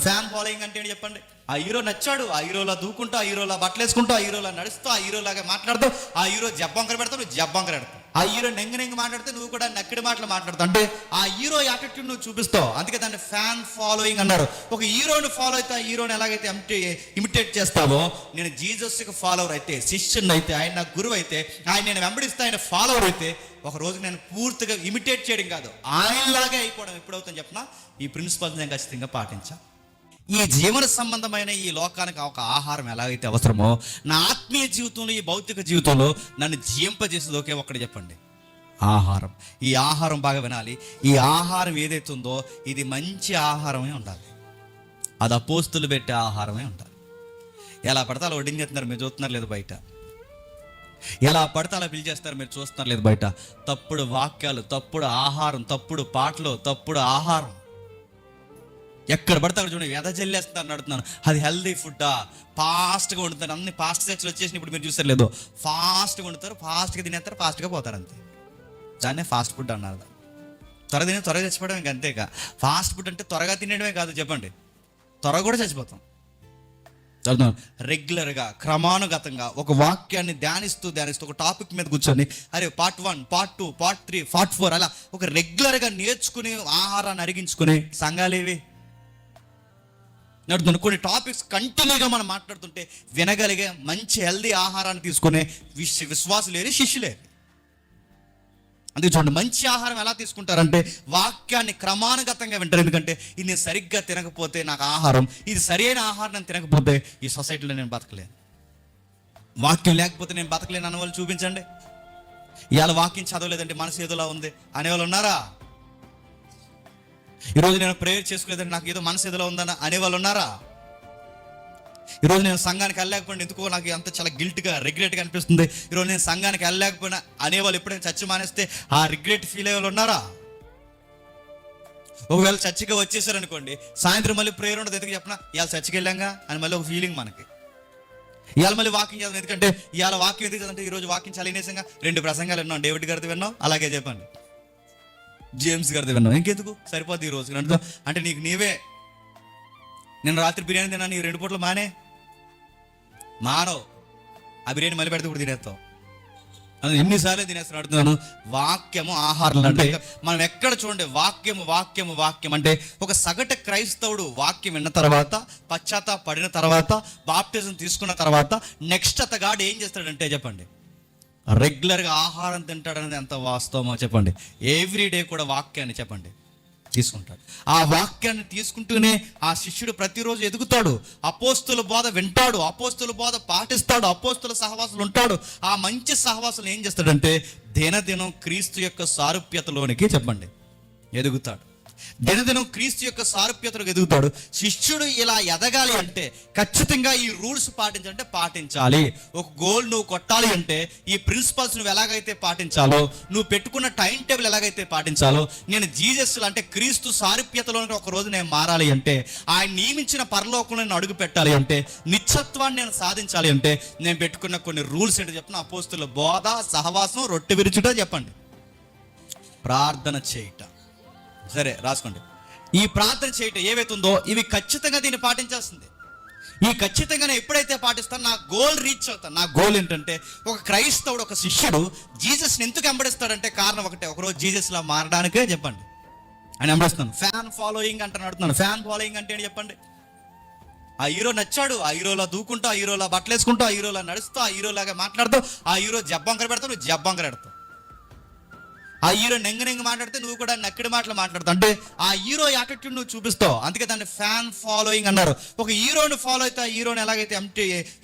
Fan following అంటే చెప్పండి? ఆ హీరో నచ్చాడు ఆ హీరోలా దూకుంటూ ఆ హీరోలా బట్టలు వేసుకుంటూ ఆ హీరోలా నడుస్తూ ఆ హీరోలాగా మాట్లాడుతూ ఆ హీరో జబ్బంకర పెడతావు నువ్వు జబ్బంకర పెడతావు ఆ హీరో నెంగి నెంగి మాట్లాడితే నువ్వు కూడా నక్కడి మాటలు మాట్లాడతావు. అంటే ఆ హీరో యాటిట్యూడ్ నువ్వు చూపిస్తావు. అందుకే దాన్ని ఫ్యాన్ ఫాలోయింగ్ అన్నారు. ఒక హీరోని ఫాలో అయితే ఆ హీరోని ఎలాగైతే ఇమిటేట్ చేస్తావో నేను జీజస్కి ఫాలోవర్ అయితే శిష్యుని అయితే ఆయన నా గురువు అయితే ఆయన నేను వెంబడిస్తే ఆయన ఫాలోవర్ అయితే ఒక రోజు నేను పూర్తిగా ఇమిటేట్ చేయడం కాదు. ఆయనలాగే అయిపోవడం ఎప్పుడవుతుందని చెప్పిన? ఈ ప్రిన్సిపల్స్ నేను ఖచ్చితంగా పాటించా. ఈ జీవన సంబంధమైన ఈ లోకానికి ఒక ఆహారం ఎలా అయితే అవసరమో నా ఆత్మీయ జీవితంలో ఈ భౌతిక జీవితంలో నన్ను జీవింపజేసేది ఒకే ఒక్కటి చెప్పండి. ఆహారం. ఈ ఆహారం బాగా వినాలి. ఈ ఆహారం ఏదైతే ఉందో ఇది మంచి ఆహారమే ఉండాలి. అది అపోస్తులు పెట్టే ఆహారమే ఉండాలి. ఎలా పడితే అలా వడ్డించేస్తున్నారు మీరు చూస్తున్నారు లేదు బయట. ఎలా పడితే అలా పిలిచేస్తారు మీరు చూస్తున్నారు లేదు బయట. తప్పుడు వాక్యాలు తప్పుడు ఆహారం తప్పుడు పాటలు తప్పుడు ఆహారం. ఎక్కడ పడితే అక్కడ చూడండి ఎద చెల్లేస్తున్నారు నడుతున్నాను అది హెల్దీ ఫుడ్డా ఫాస్ట్గా వండుతారు. అన్ని ఫాస్ట్ సెక్స్ వచ్చేసి ఇప్పుడు మీరు చూసారు లేదు. ఫాస్ట్గా వండుతారు ఫాస్ట్గా తినేస్తారు ఫాస్ట్గా పోతారు అంతే. దాన్నే ఫాస్ట్ ఫుడ్ అన్నారు. త్వర తినే త్వరగా చచ్చిపోవడం ఇంక అంతేగా ఫాస్ట్ ఫుడ్ అంటే త్వరగా తినడమే కాదు చెప్పండి. త్వరగా కూడా చచ్చిపోతాం. చదువుతాం రెగ్యులర్గా క్రమానుగతంగా ఒక వాక్యాన్ని ధ్యానిస్తూ ధ్యానిస్తూ ఒక టాపిక్ మీద కూర్చొని అరే part one part two part three part four అలా ఒక రెగ్యులర్గా నేర్చుకుని ఆహారాన్ని అరిగించుకుని ఏవి నడుతుంది. కొన్ని టాపిక్స్ కంటిన్యూగా మనం మాట్లాడుతుంటే వినగలిగే మంచి హెల్దీ ఆహారాన్ని తీసుకునే విశ్ విశ్వాసులేరు శిష్యులేరు అందుకే చూడండి మంచి ఆహారం ఎలా తీసుకుంటారంటే వాక్యాన్ని క్రమానుగతంగా వింటారు. ఎందుకంటే ఇది నేను సరిగ్గా తినకపోతే నాకు ఆహారం ఇది సరైన ఆహారం నేను తినకపోతే ఈ సొసైటీలో నేను బతకలేను. వాక్యం లేకపోతే నేను బతకలేను అన్న వాళ్ళు చూపించండి. ఇవాళ వాక్యం చదవలేదంటే మనసు ఏదోలా ఉంది. అనేవాళ్ళు ఉన్నారా? ఈరోజు నేను ప్రేయర్ చేసుకోలేదని నాకు ఏదో మనసు ఏదోలా ఉందని అనేవాళ్ళు ఉన్నారా? ఈరోజు నేను సంఘానికి వెళ్ళలేకపోయినా ఎందుకో నాకు అంత చాలా గిల్ట్గా రిగ్రెట్గా అనిపిస్తుంది. ఈరోజు నేను సంఘానికి వెళ్ళలేకపోయినా అనేవాళ్ళు ఎప్పుడైనా చచ్చి మానేస్తే ఆ రిగ్రెట్ ఫీల్ అయ్యే వాళ్ళు ఉన్నారా? ఒకవేళ చర్చిగా వచ్చేసారనుకోండి సాయంత్రం మళ్ళీ ప్రేయర్ ఉండదు ఎందుకు చెప్పిన? ఇవాళ చర్చికి వెళ్ళాంగా అని మళ్ళీ ఒక ఫీలింగ్ మనకి. ఇవాళ మళ్ళీ వాకింగ్ చేద్దాం ఎందుకంటే ఇవాళ వాకింగ్ ఎందుకు చదంటే ఈరోజు వాకింగ్ చాలా వినేసంగా రెండు ప్రసంగాలు విన్నాం డేవిడ్ గారిది విన్నాం అలాగే చెప్పండి. జేమ్స్ గారిది విన్నాం ఇంకెందుకు? సరిపోద్ది ఈ రోజు. అంటే అంటే నీకు నీవే. నేను రాత్రి బిర్యానీ తిన్నాను ఈ రెండు పూటలు మానే. మానవ్. ఆ బిర్యానీ మళ్ళీ పెడితే ఇప్పుడు తినేస్తావు. ఎన్నిసార్లు తినేస్తాను అడుగుతున్నాను. వాక్యము ఆహారం అంటే మనం ఎక్కడ చూడండి వాక్యము వాక్యము వాక్యం అంటే ఒక సగటు క్రైస్తవుడు వాక్యం విన్న తర్వాత పశ్చాత్తాప పడిన తర్వాత బాప్టిజం తీసుకున్న తర్వాత నెక్స్ట్ అతగాడు ఏం చేస్తాడంటే చెప్పండి. రెగ్యులర్గా ఆహారం తింటాడనేది ఎంత వాస్తవమో చెప్పండి. ఎవ్రీడే కూడా వాక్యాన్ని చెప్పండి. తీసుకుంటాడు. ఆ వాక్యాన్ని తీసుకుంటూనే ఆ శిష్యుడు ప్రతిరోజు ఎదుగుతాడు. అపోస్తుల బోధ వింటాడు అపోస్తుల బోధ పాటిస్తాడు అపోస్తుల సహవాసులు ఉంటాడు. ఆ మంచి సహవాసులు ఏం చేస్తాడంటే దినదినం క్రీస్తు యొక్క సారూప్యతలోనికి చెప్పండి. ఎదుగుతాడు. దినదినం క్రీస్తు యొక్క సారూప్యతను ఎదుగుతాడు. శిష్యుడు ఇలా ఎదగాలి అంటే ఖచ్చితంగా ఈ రూల్స్ పాటించాలంటే పాటించాలి. ఒక గోల్ నువ్వు కొట్టాలి అంటే ఈ ప్రిన్సిపల్స్ నువ్వు ఎలాగైతే పాటించాలో నువ్వు పెట్టుకున్న టైం టేబుల్ ఎలాగైతే పాటించాలో నేను జీజస్ అంటే క్రీస్తు సారూప్యతలో ఒక రోజు నేను మారాలి అంటే ఆయన నియమించిన పరలోకంలో నేను అడుగు పెట్టాలి అంటే నిత్యత్వాన్ని నేను సాధించాలి అంటే నేను పెట్టుకున్న కొన్ని రూల్స్ ఏంటో చెప్పిన? అపోస్తుల బోధ సహవాసం రొట్టె విరుచుట చెప్పండి. ప్రార్థన చేయటం. సరే రాసుకోండి. ఈ ప్రార్థన చేయటం ఏవైతే ఉందో ఇవి ఖచ్చితంగా దీన్ని పాటించాల్సిందే. ఈ ఖచ్చితంగా నేను ఎప్పుడైతే పాటిస్తాను నా గోల్ రీచ్ అవుతాను. నా గోల్ ఏంటంటే ఒక క్రైస్తవుడు ఒక శిష్యుడు జీసస్ని ఎందుకు వెంబడిస్తాడంటే కారణం ఒకటే. ఒకరోజు జీసస్లా మారడానికే చెప్పండి. అని వెంబడిస్తాను ఫ్యాన్ ఫాలోయింగ్ అంటే అడుగుతున్నాను. ఫ్యాన్ ఫాలోయింగ్ అంటే ఏంటి చెప్పండి? ఆ హీరో నచ్చాడు. ఆ హీరోలా దూకుంటూ ఆ హీరోలా బట్టలు వేసుకుంటూ ఆ హీరోలా నడుస్తూ ఆ హీరోలాగా మాట్లాడుతూ ఆ హీరో జబ్బంకర పెడతావు నువ్వు జబ్బంకర పెడతావు. ఆ హీరో నెంగ నెంగ మాట్లాడితే నువ్వు కూడా నక్కడి మాటలు మాట్లాడతావు. అంటే ఆ హీరో యాటిట్యూడ్ నువ్వు చూపిస్తావు. అందుకే దాన్ని ఫ్యాన్ ఫాలోయింగ్ అన్నారు. ఒక హీరోని ఫాలో అయితే ఆ హీరోని ఎలాగైతే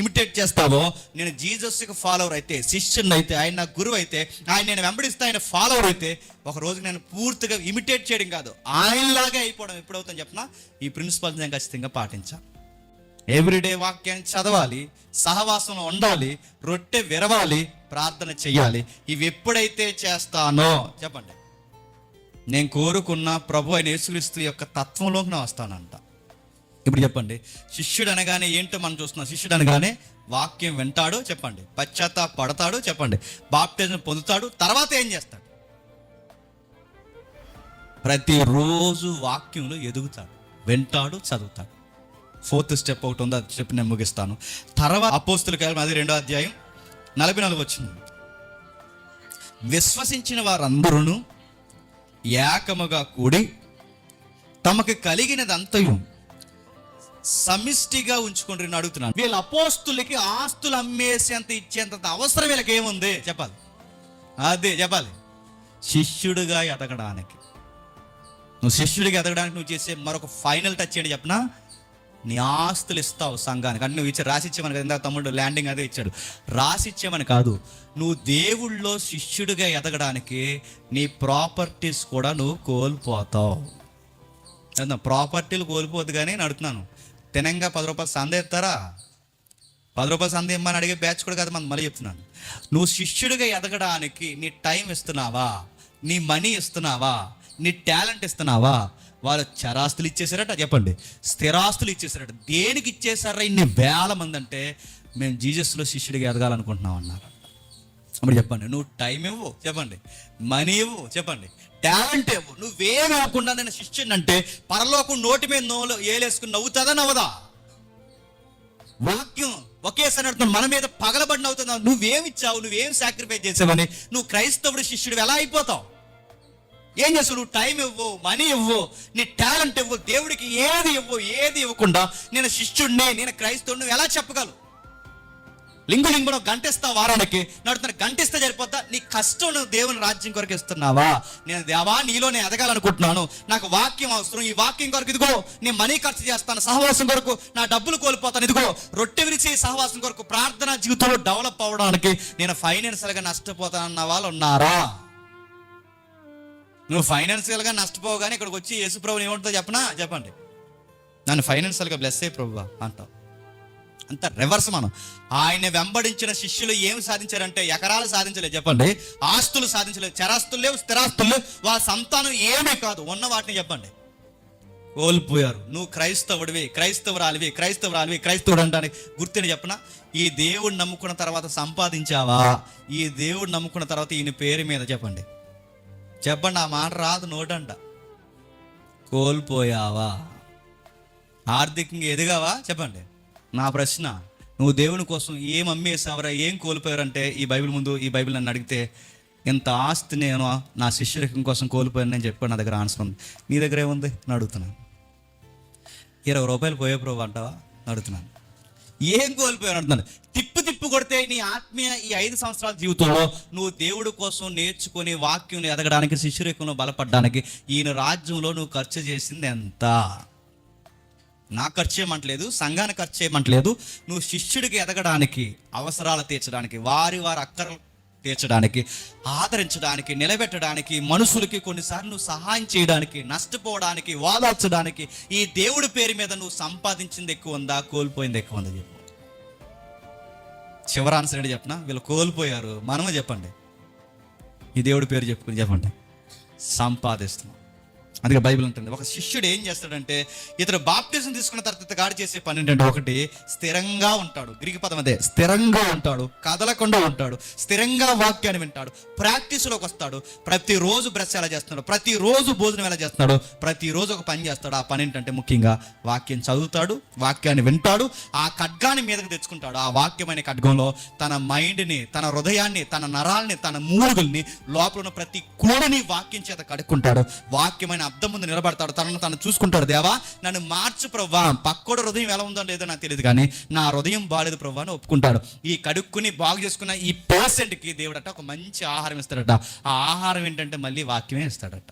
ఇమిటేట్ చేస్తావో నేను జీజస్కి ఫాలోవర్ అయితే శిష్యుని అయితే ఆయన నా గురువు అయితే ఆయన నేను వెంబడిస్తే ఆయన ఫాలోవర్ అయితే ఒక రోజు నేను పూర్తిగా ఇమిటేట్ చేయడం కాదు. ఆయనలాగే అయిపోవడం ఎప్పుడవుతుందని చెప్పిన ఈ ప్రిన్సిపల్ నేను ఖచ్చితంగా పాటించాను ఎవ్రీడే వాక్యం చదవాలి సహవాసంలో ఉండాలి రొట్టె విరవాలి ప్రార్థన చెయ్యాలి. ఇవి ఎప్పుడైతే చేస్తానో చెప్పండి. నేను కోరుకున్న ప్రభు అయిన యేసుక్రీస్తు యొక్క తత్వంలోకి నేను వస్తానంట. ఇప్పుడు చెప్పండి. శిష్యుడు అనగానే ఏంటో మనం చూస్తున్నాం. శిష్యుడు అనగానే వాక్యం వింటాడు చెప్పండి. పశ్చాత్త పడతాడు చెప్పండి. బాప్టిజం పొందుతాడు తర్వాత ఏం చేస్తాడు? ప్రతిరోజు వాక్యంలో ఎదుగుతాడు. వింటాడు చదువుతాడు. ఫోర్త్ స్టెప్ ఒకటి ఉందో అది చెప్పి నేను ముగిస్తాను. తర్వాత అపోస్తుల కాలం అది రెండో అధ్యాయం నలభై నాలుగు వచ్చింది. విశ్వసించిన వారందరూ ఏకముగా కూడి తమకు కలిగినదంతయు సమిష్టిగా ఉంచుకుంటే అడుగుతున్నాను. వీళ్ళ అపోస్తులకి ఆస్తులు అమ్మేసేంత ఇచ్చేంత అవసరం వీళ్ళకి ఏముంది? చెప్పాలి. అదే చెప్పాలి. శిష్యుడిగా ఎదగడానికి. నువ్వు శిష్యుడిగా ఎదగడానికి నువ్వు చేసే మరొక ఫైనల్ టచ్ ఏంటి చెప్పనా? నీ ఆస్తులు ఇస్తావు సంఘానికి. అంటే నువ్వు ఇచ్చి రాసిచ్చేమని కదా ఇందాక తమ్ముడు ల్యాండింగ్ అదే ఇచ్చాడు. రాసిచ్చేమని కాదు నువ్వు దేవుళ్ళో శిష్యుడిగా ఎదగడానికి నీ ప్రాపర్టీస్ కూడా నువ్వు కోల్పోతావు. ప్రాపర్టీలు కోల్పోద్దు కానీ నేను అడుగుతున్నాను. తినంగా పది రూపాయలు సంద ఇస్తారా? పది రూపాయలు సంద ఇమ్మని అడిగే బ్యాచ్ కూడా కదా మనం మళ్ళీ చెప్తున్నాను. నువ్వు శిష్యుడిగా ఎదగడానికి నీ టైం ఇస్తున్నావా? నీ మనీ ఇస్తున్నావా? నీ టాలెంట్ ఇస్తున్నావా? వాళ్ళు చరాస్తులు ఇచ్చేసారట చెప్పండి. స్థిరాస్తులు ఇచ్చేసారట దేనికి ఇచ్చేసారా ఇన్ని వేల మంది అంటే మేము జీజస్లో శిష్యుడిగా ఎదగాలనుకుంటున్నాం అన్నారు. అప్పుడు చెప్పండి నువ్వు టైం ఇవ్వు చెప్పండి. మనీ ఇవ్వు చెప్పండి. టాలెంట్ ఇవ్వు నువ్వేం ఇవ్వకుండా నేను శిష్యుని అంటే పరలోకం నోటి మీద నోలు ఏలేసుకుని నవ్వుతుందా నవ్వదా? వాక్యం ఒకేసారి అడుగుతాను మన మీద పగలబడిన అవుతుందా నువ్వేమిచ్చావు నువ్వేం సాక్రిఫైస్ చేసావని? నువ్వు క్రైస్తవుడు శిష్యుడు ఎలా అయిపోతావు? ఏం చేస్తావు నువ్వు టైం ఇవ్వు మనీ ఇవ్వు నీ టాలెంట్ ఇవ్వు దేవుడికి ఏది ఇవ్వు ఏది ఇవ్వకుండా నేను శిష్యుడిని నేను క్రైస్తవుడిని నువ్వు ఎలా చెప్పగలవు? లింగు లింగుడు గంటిస్తా వారానికి నడుతున్న గంటిస్తే సరిపోతా నీ కష్టం నువ్వు దేవుని రాజ్యం కొరకు ఇస్తున్నావా? నేను దేవా నీలో నేను ఎదగాలనుకుంటున్నాను. నాకు వాక్యం అవసరం. ఈ వాక్యం కొరకు ఇదిగో నేను మనీ ఖర్చు చేస్తాను. సహవాసం కొరకు నా డబ్బులు కోల్పోతాను. ఇదిగో రొట్టె విరిచి సహవాసం కొరకు ప్రార్థన జీవితంలో డెవలప్ అవ్వడానికి నేను ఫైనాన్షియల్గా నష్టపోతానన్న వాళ్ళు ఉన్నారా? నువ్వు ఫైనాన్షియల్గా నష్టపోగానే ఇక్కడికి వచ్చి యేసుప్రభు ఏమంటుందో చెప్పనా? చెప్పండి. నన్ను ఫైనాన్షియల్గా బ్లెస్ అయ్యి ప్రభు అంటావు అంత రివర్స్ మనం. ఆయన వెంబడించిన శిష్యులు ఏం సాధించారంటే ఎకరాలు సాధించలేదు చెప్పండి. ఆస్తులు సాధించలేదు చరాస్తులు లేవు స్థిరాస్తులు వాళ్ళ సంతానం ఏమీ కాదు ఉన్న వాటిని చెప్పండి. కోల్పోయారు. నువ్వు క్రైస్తవుడివి క్రైస్తవురాలివి క్రైస్తవురాలివి క్రైస్తవుడు అంటానికి గుర్తుని చెప్పిన? ఈ దేవుడు నమ్ముకున్న తర్వాత సంపాదించావా? ఈ దేవుడు నమ్ముకున్న తర్వాత ఈయన పేరు మీద చెప్పండి. చెప్పండి ఆ మాట రాదు నోటంట. కోల్పోయావా? ఆర్థికంగా ఎదిగావా? చెప్పండి. నా ప్రశ్న నువ్వు దేవుని కోసం ఏం అమ్మేసావరా ఏం కోల్పోయారంటే ఈ బైబిల్ ముందు ఈ బైబిల్ నన్ను అడిగితే ఇంత ఆస్తి నేను నా శిష్యురికం కోసం కోల్పోయాను నేను చెప్పాను నా దగ్గర ఆన్సర్ ఉంది. నీ దగ్గర ఏముంది? నేను అడుగుతున్నాను. ఇరవై రూపాయలు పోయే ప్రభు అంటావా? అడుగుతున్నాను. ఏం కోల్పోయాను అంటున్నాను? తిప్పు కొడితే నీ ఆత్మీయ ఈ ఐదు సంవత్సరాల జీవితంలో నువ్వు దేవుడు కోసం నేర్చుకుని వాక్యం ఎదగడానికి శిశురేఖను బలపడడానికి ఈయన రాజ్యంలో నువ్వు ఖర్చు చేసింది ఎంత? నా ఖర్చు చేయమంటలేదు సంఘాన్ని ఖర్చు చేయమంటలేదు నువ్వు శిష్యుడికి ఎదగడానికి అవసరాలు తీర్చడానికి వారి వారి అక్కరలు తీర్చడానికి ఆదరించడానికి నిలబెట్టడానికి మనుషులకి కొన్నిసార్లు నువ్వు సహాయం చేయడానికి నష్టపోవడానికి వాదార్చడానికి ఈ దేవుడి పేరు మీద నువ్వు సంపాదించింది ఎక్కువ ఉందా కోల్పోయింది ఎక్కువ ఉందా చెప్పు. చివరి ఆన్సర్ ఏంటి చెప్పిన? వీళ్ళు కోల్పోయారు. మనమే చెప్పండి. ఈ దేవుడి పేరు చెప్పుకుని చెప్పండి. సంపాదిస్తున్నాం. అందుకే బైబిల్ ఉంటుంది ఒక శిష్యుడు ఏం చేస్తాడంటే ఇతడు బాప్టిజం తీసుకున్న తర్వాత గాడి చేసే పని ఏంటంటే ఒకటి స్థిరంగా ఉంటాడు. గ్రీక్ పదం అదే స్థిరంగా ఉంటాడు కదలకుండా ఉంటాడు స్థిరంగా వాక్యాన్ని వింటాడు ప్రాక్టీస్లోకి వస్తాడు ప్రతిరోజు బ్రష్ ఎలా చేస్తున్నాడు ప్రతిరోజు భోజనం ఎలా చేస్తున్నాడు ప్రతిరోజు ఒక పని చేస్తాడు. ఆ పని ఏంటంటే ముఖ్యంగా వాక్యం చదువుతాడు వాక్యాన్ని వింటాడు ఆ ఖడ్గాన్ని మీదకి తెచ్చుకుంటాడు. ఆ వాక్యమైన ఖడ్గంలో తన మైండ్ని తన హృదయాన్ని తన నరాల్ని తన మూలుగుల్ని లోపల ఉన్న ప్రతి కూడని వాక్యం చేత కడుక్కుంటాడు. వాక్యమైన అర్థం ముందు నిలబడతాడు. తనను తను చూసుకుంటాడు. దేవా నన్ను మార్చు ప్రవ్వా. పక్కోడు హృదయం ఎలా ఉందో లేదో నాకు తెలియదు కానీ నా హృదయం బాలేదు ప్రవ్వా అని ఒప్పుకుంటాడు. ఈ కడుక్కుని బాగు చేసుకున్న ఈ పేషెంట్కి దేవుడట ఒక మంచి ఆహారం ఇస్తాడట. ఆ ఆహారం ఏంటంటే మళ్ళీ వాక్యమే ఇస్తాడట.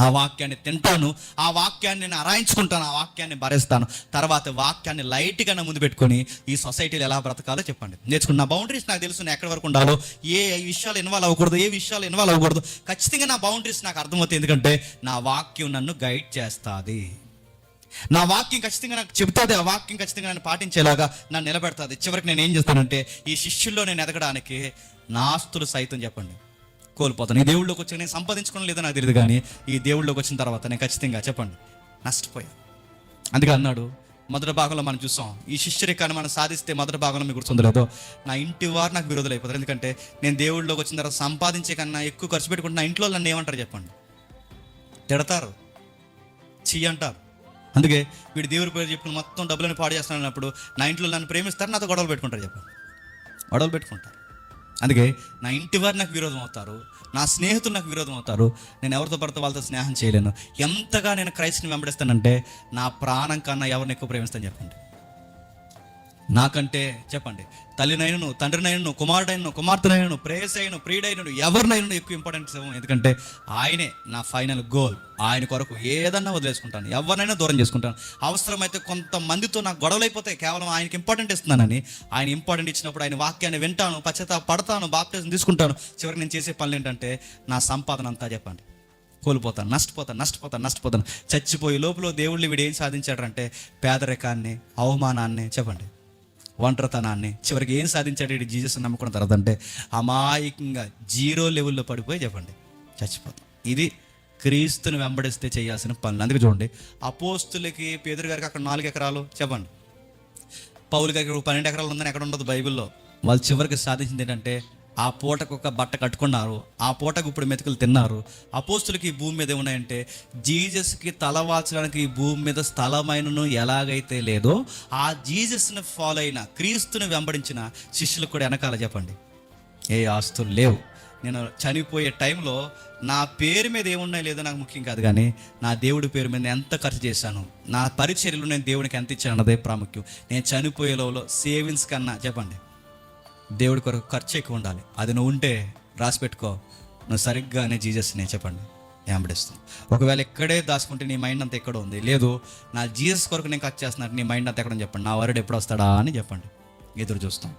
ఆ వాక్యాన్ని తింటాను ఆ వాక్యాన్ని నేను అరాయించుకుంటాను ఆ వాక్యాన్ని భరిస్తాను. తర్వాత వాక్యాన్ని లైట్గా నా ముందు పెట్టుకొని ఈ సొసైటీలో ఎలా బ్రతకాలో చెప్పండి. నేర్చుకున్న నా బౌండరీస్ నాకు తెలుసు నేను ఎక్కడి వరకు ఉండాలో. ఏ విషయాలు ఇన్వాల్వ్ అవ్వకూడదు ఏ విషయాలు ఇన్వాల్వ్ అవ్వకూడదు. ఖచ్చితంగా నా బౌండరీస్ నాకు అర్థమవుతాయి ఎందుకంటే నా వాక్యం నన్ను గైడ్ చేస్తుంది. నా వాక్యం ఖచ్చితంగా నాకు చెబుతుంది ఆ వాక్యం ఖచ్చితంగా నన్ను పాటించేలాగా నన్ను నిలబెడుతుంది. చివరికి నేను ఏం చేస్తానంటే ఈ శిష్యుల్లో నేను ఎదగడానికి నాస్తులు సైతం చెప్పండి. కోల్పోతాను. ఈ దేవుళ్ళలోకి వచ్చి నేను సంపాదించుకోవడం లేదో నాకు తెలియదు కానీ ఈ దేవుళ్ళలోకి వచ్చిన తర్వాత నేను ఖచ్చితంగా చెప్పండి నష్టపోయాను. అందుకే అన్నాడు మొదటి భాగంలో మనం చూసాం ఈ శిష్యరికాన్ని మనం సాధిస్తే మొదటి భాగంలో మీకు గుర్తుండలేదు నా ఇంటి వారు నాకు విరోధులు అయిపోతారు. ఎందుకంటే నేను దేవుళ్ళలోకి వచ్చిన తర్వాత సంపాదించే కన్నా ఎక్కువ ఖర్చు పెట్టుకుంటే నా ఇంట్లో నన్ను ఏమంటారు చెప్పండి? తిడతారు చీ అంటారు. అందుకే వీడు దేవుడి పేరు చెప్పుకుని మొత్తం డబ్బులను పాడు చేస్తాను అన్నప్పుడు నా ఇంట్లో నన్ను ప్రేమిస్తారు నాతో గొడవలు పెట్టుకుంటారు చెప్పండి. గొడవలు పెట్టుకుంటారు. అందుకే నా ఇంటి వారు నాకు విరోధం అవుతారు నా స్నేహితులు నాకు విరోధం అవుతారు నేను ఎవరితో పడితే వాళ్ళతో స్నేహం చేయలేను. ఎంతగా నేను క్రైస్ట్ని వెంబడిస్తానంటే నా ప్రాణం కన్నా ఎవరిని ఎక్కువ ప్రేమిస్తాను చెప్పండి. నాకంటే చెప్పండి తల్లినైనను తండ్రినైనను కుమారుడైనను కుమార్తెనైనను ప్రేయసైనను ప్రియుడైనను ఎవరినైనా ఎక్కువ ఇంపార్టెన్స్ ఇవ్వం ఎందుకంటే ఆయనే నా ఫైనల్ గోల్ ఆయన కొరకు ఏదన్నా వదిలేసుకుంటాను. ఎవరినైనా దూరం చేసుకుంటాను. అవసరమైతే కొంతమందితో నాకు గొడవలైపోతాయి కేవలం ఆయనకి ఇంపార్టెంట్ ఇస్తున్నానని ఆయన ఇంపార్టెంట్ ఇచ్చినప్పుడు ఆయన వాక్యాన్ని వింటాను పశ్చాత్తాప పడతాను బాప్టిజం తీసుకుంటాను. చివరికి నేను చేసే పనులు ఏంటంటే నా సంపాదన అంతా చెప్పండి. కోల్పోతాను నష్టపోతాను నష్టపోతాను నష్టపోతాను. చచ్చిపోయి లోపల దేవుళ్ళు వీడు ఏం సాధించాడంటే పేదరికాన్ని అవమానాన్ని చెప్పండి. ఒంటరితనాన్ని. చివరికి ఏం సాధించాడు వీడు జీసస్ నమ్ముకున్న తర్వాత అంటే అమాయకంగా జీరో లెవెల్లో పడిపోయి చెప్పండి చచ్చిపోతాం. ఇది క్రీస్తుని వెంబడిస్తే చేయాల్సిన పనులు. అందుకే చూడండి అపోస్తులకి పేదరు గారికి అక్కడ నాలుగు ఎకరాలు చెప్పండి. పౌలు గారికి పన్నెండు ఎకరాలు ఉందని ఎక్కడ ఉండదు బైబిల్లో. వాళ్ళు చివరికి సాధించింది ఏంటంటే ఆ పూటకు ఒక బట్ట కట్టుకున్నారు. ఆ పూటకు ఇప్పుడు మెతుకులు తిన్నారు. అపోస్తులకి ఈ భూమి మీద ఏమున్నాయంటే జీజస్కి తల వాల్చడానికి ఈ భూమి మీద స్థలమైనను ఎలాగైతే లేదో ఆ జీజస్ని ఫాలో అయిన క్రీస్తుని వెంబడించిన శిష్యులకు కూడా వెనకాల చెప్పండి. ఏ ఆస్తులు లేవు. నేను చనిపోయే టైంలో నా పేరు మీద ఏమున్నాయి లేదో నాకు ముఖ్యం కాదు కానీ నా దేవుడి పేరు మీద ఎంత ఖర్చు చేశాను నా పరిచర్యలు నేను దేవునికి ఎంత ఇచ్చాను అన్నదే ప్రాముఖ్యం. నేను చనిపోయే లోపల సేవింగ్స్ కన్నా చెప్పండి. దేవుడి కొరకు ఖర్చు ఎక్కువ ఉండాలి. అది నువ్వు ఉంటే రాసి పెట్టుకో. నువ్వు సరిగ్గానే జీజస్ని చెప్పండి. వెంబడిస్తుంది ఒకవేళ ఇక్కడే దాచుకుంటే నీ మైండ్ అంతా ఎక్కడ ఉంది. లేదు నా జీజస్ కొరకు నేను ఖర్చు చేస్తున్నారు నీ మైండ్ అంతా ఎక్కడ చెప్పండి. నా వరుడు ఎప్పుడు వస్తాడా అని చెప్పండి. ఎదురు చూస్తాం.